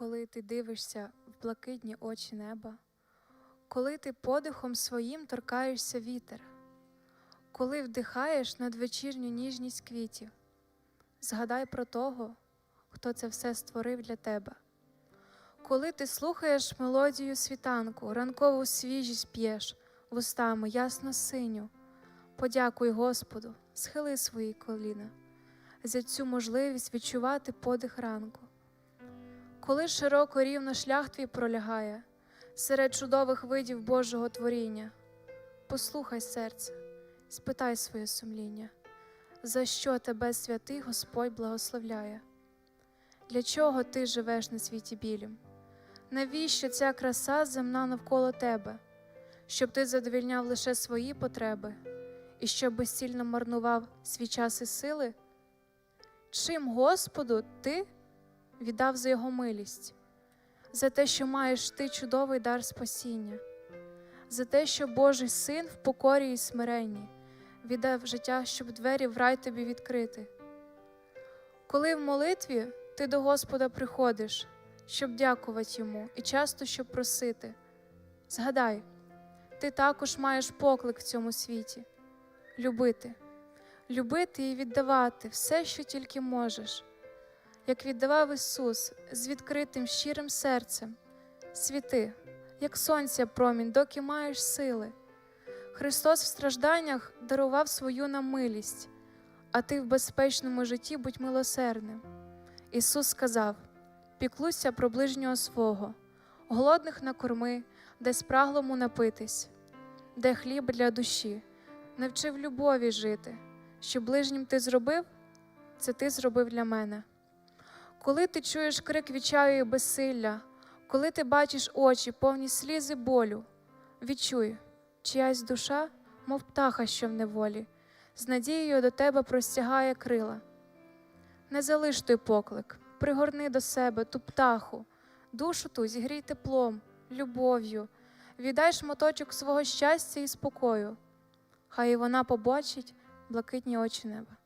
коли ти дивишся в блакитні очі неба, коли ти подихом своїм торкаєшся вітер, коли вдихаєш надвечірню ніжність квітів, згадай про того, хто це все створив для тебе. Коли ти слухаєш мелодію світанку, ранкову свіжість п'єш вустами ясно синю, подякуй Господу, схили свої коліна за цю можливість відчувати подих ранку. Коли широко рівно шлях твій пролягає серед чудових видів Божого творіння, послухай серце, спитай своє сумління, за що тебе святий Господь благословляє? Для чого ти живеш на світі білім? Навіщо ця краса земна навколо тебе, щоб ти задовільняв лише свої потреби і щоб безцільно марнував свій час і сили? Чим Господу ти віддав за його милість, за те, що маєш ти чудовий дар спасіння, за те, що Божий син в покорі і смиренні віддав життя, щоб двері в рай тобі відкрити. Коли в молитві ти до Господа приходиш, щоб дякувати йому і часто щоб просити, згадай, ти також маєш поклик в цьому світі любити любити і віддавати все, що тільки можеш, як віддавав Ісус з відкритим щирим серцем, світи, як сонця промінь, доки маєш сили. Христос в стражданнях дарував свою нам милість, а ти в безпечному житті будь милосердним. Ісус сказав: піклуйся про ближнього свого, голодних накорми, де спраглому напитись, де хліб для душі, навчив любові жити що ближнім ти зробив, це ти зробив для мене. Коли ти чуєш крик відчаю і безсилля, коли ти бачиш очі, повні слізи болю, відчуй, чиясь душа, мов птаха, що в неволі, з надією до тебе простягає крила. Не залиш той поклик, пригорни до себе ту птаху, душу ту зігрій теплом, любов'ю, віддай шматочок свого щастя і спокою. Хай і вона побачить блакитні очі неба.